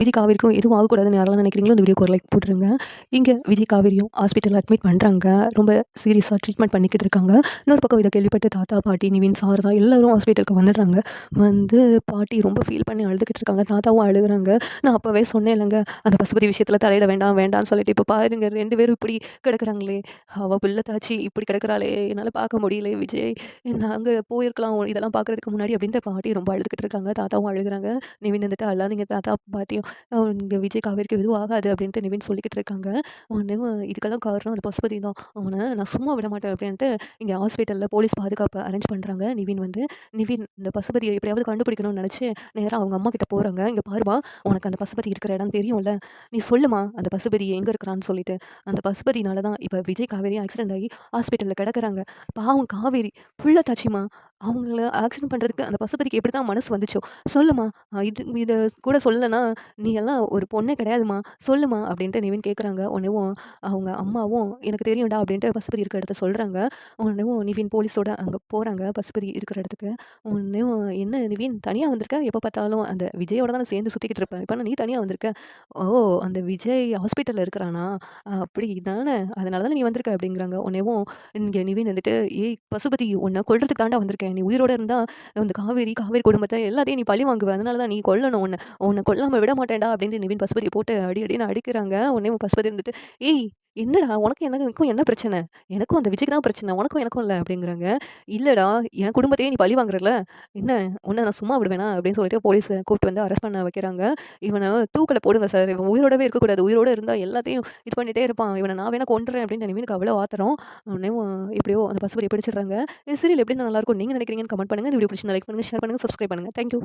விஜய் காவேரிக்கும் எதுவும் ஆகக்கூடாதுன்னு யாரெல்லாம் நினைக்கிறீங்களோ இந்த வீடியோக்கு ஒரு லைக் போட்டுருங்க. இங்கே விஜய் காவேரியும் ஹாஸ்பிட்டலில் அட்மிட் பண்ணுறாங்க ரொம்ப சீரியஸாக ட்ரீட்மெண்ட் பண்ணிக்கிட்டு இருக்காங்க. இன்னொரு பக்கம் இதை கேள்விப்பட்டு தாத்தா பாட்டி நிவின் சாரதா எல்லோரும் ஹாஸ்பிட்டலுக்கு வந்துடுறாங்க. வந்து பாட்டி ரொம்ப ஃபீல் பண்ணி அழுதுகிட்டு இருக்காங்க. தாத்தாவும் அழுகுறாங்க. நான் அப்போவே சொன்னேன் இல்லைங்க அந்த பசுபதி விஷயத்தில் தலையிட வேண்டாம் வேண்டாம்னு சொல்லிட்டு இப்போ பாருங்க ரெண்டு பேரும் இப்படி கிடக்குறாங்களே. அவள் பிள்ளை தாச்சி இப்படி கிடக்குறாளே. என்னால் பார்க்க முடியல விஜய். நாங்கள் போயிருக்கலாம் இதெல்லாம் பார்க்குறதுக்கு முன்னாடி அப்படின்ட்டு பாட்டி ரொம்ப அழுதுகிட்டு இருக்காங்க. தாத்தாவும் அழுகுறாங்க. நிவின் வந்துட்டு அல்லாதீங்க தாத்தா பாட்டியும் இங்கே விஜய் காவேரிக்கு எதுவும் ஆகாது அப்படின்ட்டு நிவின் சொல்லிக்கிட்டு இருக்காங்க. உடனே இதுக்கெல்லாம் காரணம் அந்த பசுபதி தான். அவனை நான் சும்மா விட மாட்டேன் அப்படின்ட்டு இங்கே ஹாஸ்பிட்டலில் போலீஸ் பாதுகாப்பு அரேஞ்ச் பண்ணுறாங்க நிவின் வந்து. நிவின் இந்த பசுபதியை எப்படியாவது கண்டுபிடிக்கணும்னு நினச்சி நேராக அவங்க அம்மா கிட்ட போகிறாங்க இங்கே பாருமா உனக்கு அந்த பசுபதி இருக்கிற இடம் தெரியும்ல. நீ சொல்லுமா அந்த பசுபதி எங்கே இருக்கிறான்னு சொல்லிட்டு. அந்த பசுபதினால தான் இப்போ விஜய் காவேரி ஆக்சிடென்ட் ஆகி ஹாஸ்பிட்டலில் கிடக்குறாங்க. பாவம் காவேரி புள்ள தாச்சிமா அவங்கள ஆக்சிடென்ட் பண்ணுறதுக்கு அந்த பசுபதிக்கு எப்படி தான் மனசு வந்துச்சோ? சொல்லுமா இது இதை கூட சொல்லலைன்னா நீ எல்லாம் ஒரு பொண்ணே கிடையாதுமா சொல்லுமா அப்படின்ட்டு நிவின் கேட்குறாங்க உடனேவும் அவங்க அம்மாவும் எனக்கு தெரியும்டா அப்படின்ட்டு பசுபதி இருக்கிற இடத்த சொல்கிறாங்க உடனேவும் நிவின் போலீஸோட அங்கே போகிறாங்க பசுபதி இருக்கிற இடத்துக்கு. உடனேவும் என்ன நிவின் தனியாக வந்திருக்க? எப்போ பார்த்தாலும் அந்த விஜயோட தான் சேர்ந்து சுற்றிக்கிட்டு இருப்பேன் இப்போ நீ தனியாக வந்திருக்க? ஓ அந்த விஜய் ஹாஸ்பிட்டலில் இருக்கிறானா? அப்படி தானே. அதனால தானே நீ வந்திருக்க? அப்படிங்கிறாங்க. உடனேவும் இங்கே நிவின் வந்துட்டு ஏய் பசுபதி உன்னை கொள்றதுக்கு தாண்டா வந்திருக்கேன். நீ உயிரோட இருந்தால் அந்த காவேரி காவேரி குடும்பத்தை எல்லாத்தையும் நீ பழி வாங்குவ. அதனால தான் நீ கொல்லணும் உன்னை. உன்னை கொல்லாமல் விட மாட்டேன்டா அப்படின்ட்டு நிவின் பசுபதியை போட்டு அடி அடின்னு அடிக்கிறாங்க. உன்னே பசுபதி இருந்துட்டு ஏய் என்னடா உனக்கு எனக்கும் என்ன பிரச்சனை? எனக்கும் அந்த விஜய்க்கு தான் பிரச்சனை உனக்கும் எனக்கும் இல்லை அப்படிங்கிறாங்க. இல்லைடா என் குடும்பத்தையே நீ பழி வாங்குறல என்ன உன்னை நான் சும்மா விடுவேனா அப்படின்னு சொல்லிட்டு போலீஸை கூப்பிட்டு வந்து அரெஸ்ட் பண்ண வைக்கிறாங்க. இவனை தூக்கில் போடுங்க சார் இவன் உயிரோடவே இருக்கக்கூடாது. உயிரோடு இருந்தால் எல்லாத்தையும் இது பண்ணிகிட்டே இருப்பான். இவனை நான் வேணா கொண்டுறேன் அப்படின்னு நிவினுக்கு அவ்வளோ ஆத்திரம். உடனே எப்படியோ அந்த பசுபதியை பிடிச்சிடுறாங்க. சீரியல் எப்படி நல்லாயிருக்கும் நீங்கள் நினைக்கிறீங்கன்னு கமெண்ட் பண்ணுங்கள் இந்த வீடியோ பிடிச்சி லைக் பண்ணுங்கள் ஷேர் பண்ணுங்கள் சப்ஸ்கிரைப் பண்ணுங்கள் தேங்க்யூ